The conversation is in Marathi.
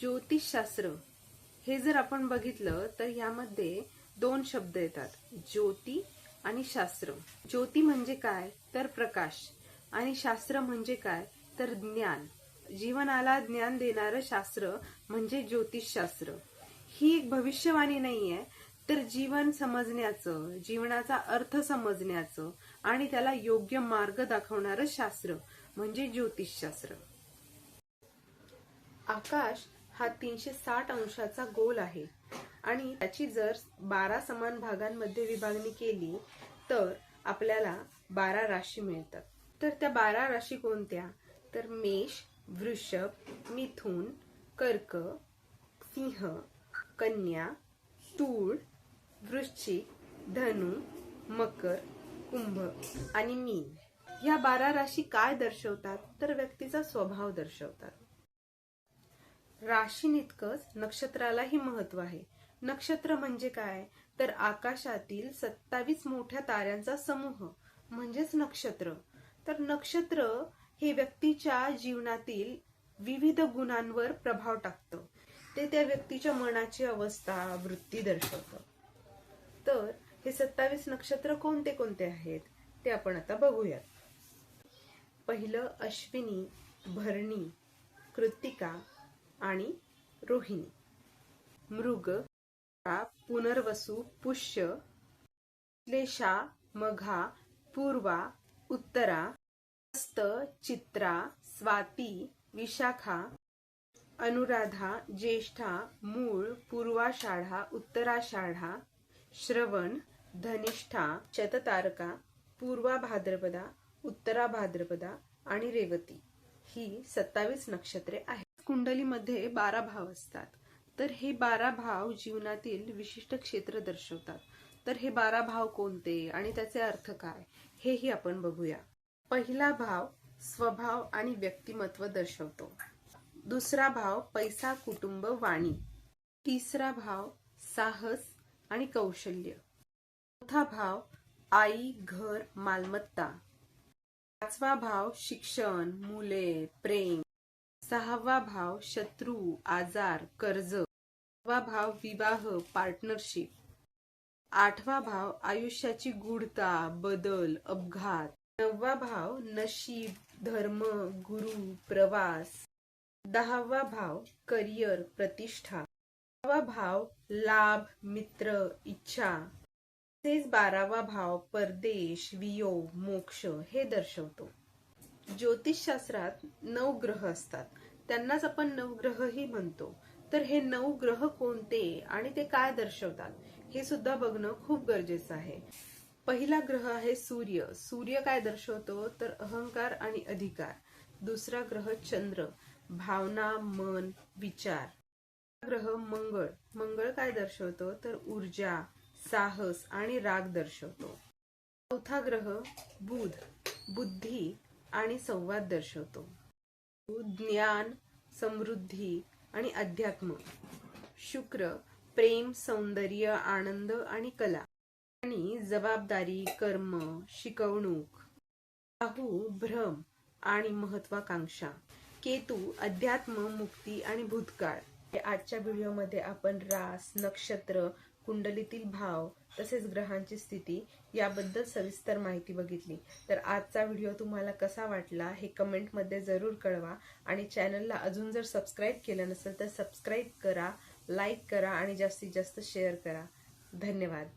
ज्योतिषशास्त्र. हे जर आपण बघितलं तर यामध्ये दोन शब्द येतात. ज्योती आणि शास्त्र. ज्योती म्हणजे काय? तर प्रकाश. आणि शास्त्र म्हणजे काय? तर ज्ञान. जीवनाला ज्ञान देणारं शास्त्र म्हणजे ज्योतिषशास्त्र. ही एक भविष्यवाणी नाहीये तर जीवन समजण्याचं जीवनाचा अर्थ समजण्याचं आणि त्याला योग्य मार्ग दाखवणारं शास्त्र म्हणजे ज्योतिषशास्त्र. आकाश हा तीनशे साठ अंशाचा गोल आहे. आणि त्याची जर बारा समान भागांमध्ये विभागणी केली तर आपल्याला बारा राशी मिळतात. तर त्या बारा राशी कोणत्या? तर मेष वृषभ मिथुन कर्क सिंह कन्या तूळ वृश्चिक धनु मकर कुंभ आणि मीन. या बारा राशी काय दर्शवतात? तर व्यक्तीचा स्वभाव दर्शवतात. राशीनितकंच नक्षत्रालाही महत्त्व आहे. नक्षत्र म्हणजे काय? तर आकाशातील सत्तावीस मोठ्या ताऱ्यांचा समूह म्हणजेच नक्षत्र. तर नक्षत्र हे व्यक्तीच्या जीवनातील विविध गुणांवर प्रभाव टाकतं. ते त्या व्यक्तीच्या मनाची अवस्था वृत्ती दर्शवतं. तर हे सत्तावीस नक्षत्र कोणते कोणते आहेत? ते आपण आता बघूयात. पहिलं अश्विनी भरणी कृत्तिका आणि रोहिणी. मृग पुनर्वसू पुष्य श्लेषा मघा पूर्वा उत्तरा हस्त चित्रा स्वाती विशाखा अनुराधा ज्येष्ठा मूळ पूर्वाषाढा उत्तराषाढा श्रवण धनिष्ठा शततारका पूर्वा भाद्रपदा उत्तरा भाद्रपदा आणि रेवती. ही सत्तावीस नक्षत्रे आहेत. कुंडलीमध्ये बारा भाव असतात. तर हे बारा भाव जीवनातील विशिष्ट क्षेत्र दर्शवतात. तर हे बारा भाव कोणते आणि त्याचे अर्थ काय हेही आपण बघूया. पहिला भाव स्वभाव आणि व्यक्तिमत्व दर्शवतो. दुसरा भाव पैसा कुटुंब वाणी. तिसरा भाव साहस आणि कौशल्य. चौथा भाव आई घर मालमत्ता. पाचवा भाव शिक्षण मुले प्रेम. सहावा भाव शत्रू आजार कर्ज. सहावा भाव विवाह पार्टनरशिप आठवा भाव आयुष्याची गूढता बदल अपघात. नववा भाव नशीब धर्म गुरु प्रवास. दहावा भाव करिअर प्रतिष्ठा. दहावा भाव लाभ मित्र इच्छा. तसेच बारावा भाव परदेश वियोग मोक्ष हे दर्शवतो. ज्योतिषशास्त्रात नऊ ग्रह असतात. त्यांनाच आपण नवग्रहही म्हणतो. तर हे नऊ ग्रह कोणते आणि ते काय दर्शवतात हे सुद्धा बघणं खूप गरजेचं आहे. पहिला ग्रह आहे सूर्य. सूर्य काय दर्शवतो? तर अहंकार आणि अधिकार. दुसरा ग्रह चंद्र. भावना मन विचार. ग्रह मंगळ. मंगळ काय दर्शवतो? तर ऊर्जा साहस आणि राग दर्शवतो. चौथा ग्रह बुध. बुद्धी आणि संवाद दर्शवतो. ज्ञान समृद्धी आणि अध्यात्म. शुक्र प्रेम सौंदर्य आनंद आणि कला. आणि जबाबदारी कर्म शिकवणूक. राहू भ्रम आणि महत्वाकांक्षा. केतू अध्यात्म मुक्ती आणि भूतकाळ. आजच्या व्हिडिओमध्ये आपण रास नक्षत्र कुंडलीतील भाव तसेच ग्रहांची स्थिती याबद्दल सविस्तर माहिती बघितली. तर आजचा व्हिडिओ तुम्हाला कसा वाटला हे कमेंटमध्ये जरूर कळवा आणि चॅनलला अजून जर सबस्क्राईब केलं नसेल तर सबस्क्राईब करा लाईक करा आणि जास्तीत जास्त शेअर करा. धन्यवाद.